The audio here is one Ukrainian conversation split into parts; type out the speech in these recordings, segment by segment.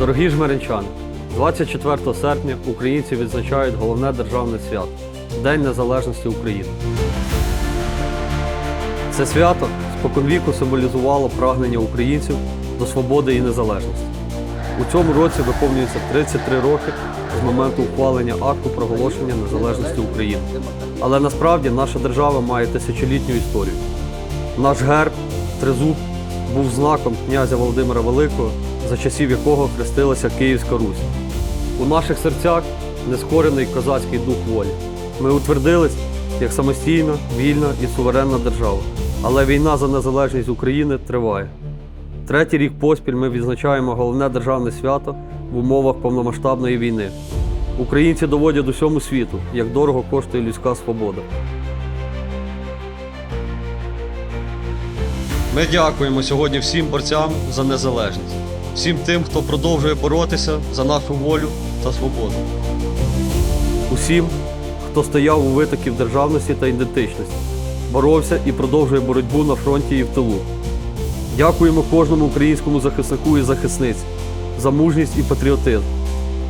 Дорогі жмеринчани, 24 серпня українці відзначають головне державне свято День Незалежності України. Це свято споконвіку символізувало прагнення українців до свободи і незалежності. У цьому році виповнюється 33 роки з моменту ухвалення акту проголошення незалежності України. Але насправді наша держава має тисячолітню історію. Наш герб Тризуб був знаком князя Володимира Великого, за часів якого хрестилася Київська Русь. У наших серцях нескорений козацький дух волі. Ми утвердились як самостійна, вільна і суверенна держава. Але війна за незалежність України триває. Третій рік поспіль ми відзначаємо головне державне свято в умовах повномасштабної війни. Українці доводять усьому світу, як дорого коштує людська свобода. Ми дякуємо сьогодні всім борцям за незалежність, всім тим, хто продовжує боротися за нашу волю та свободу. Усім, хто стояв у витоків державності та ідентичності, боровся і продовжує боротьбу на фронті і в тилу. Дякуємо кожному українському захиснику і захисниці за мужність і патріотизм.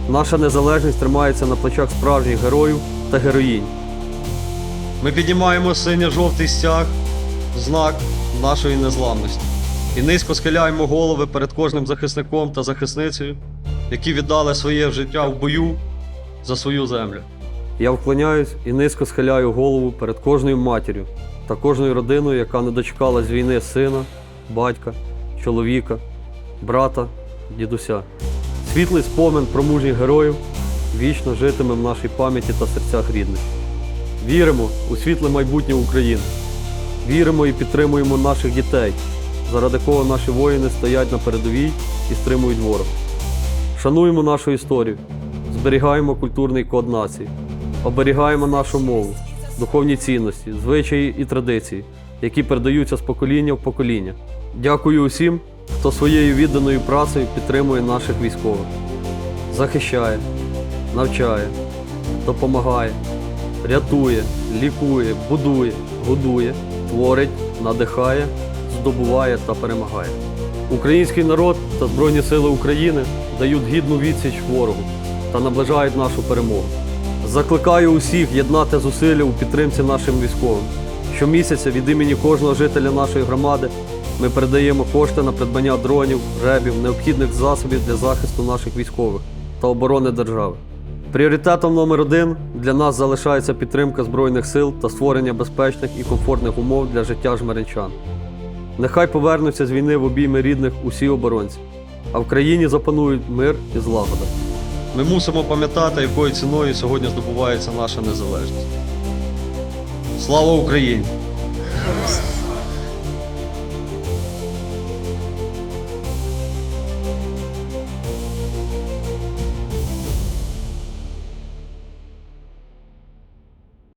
Наша незалежність тримається на плечах справжніх героїв та героїнь. Ми піднімаємо синьо-жовтий стяг, знак нашої незламності. І низько схиляємо голови перед кожним захисником та захисницею, які віддали своє життя в бою за свою землю. Я вклоняюсь і низько схиляю голову перед кожною матір'ю та кожною родиною, яка не дочекалась війни сина, батька, чоловіка, брата, дідуся. Світлий спомин про мужніх героїв вічно житиме в нашій пам'яті та серцях рідних. Віримо у світле майбутнє України. Віримо і підтримуємо наших дітей, заради кого наші воїни стоять на передовій і стримують ворог. Шануємо нашу історію, зберігаємо культурний код нації, оберігаємо нашу мову, духовні цінності, звичаї і традиції, які передаються з покоління в покоління. Дякую усім, хто своєю відданою працею підтримує наших військових, захищає, навчає, допомагає, рятує, лікує, будує, годує, творить, надихає, здобуває та перемагає. Український народ та Збройні Сили України дають гідну відсіч ворогу та наближають нашу перемогу. Закликаю усіх єднати зусилля у підтримці нашим військовим. Щомісяця від імені кожного жителя нашої громади ми передаємо кошти на придбання дронів, ребів, необхідних засобів для захисту наших військових та оборони держави. Пріоритетом номер один для нас залишається підтримка Збройних сил та створення безпечних і комфортних умов для життя жмеринчан. Нехай повернуться з війни в обійми рідних усі оборонці, а в країні запанують мир і злагода. Ми мусимо пам'ятати, якою ціною сьогодні здобувається наша незалежність. Слава Україні!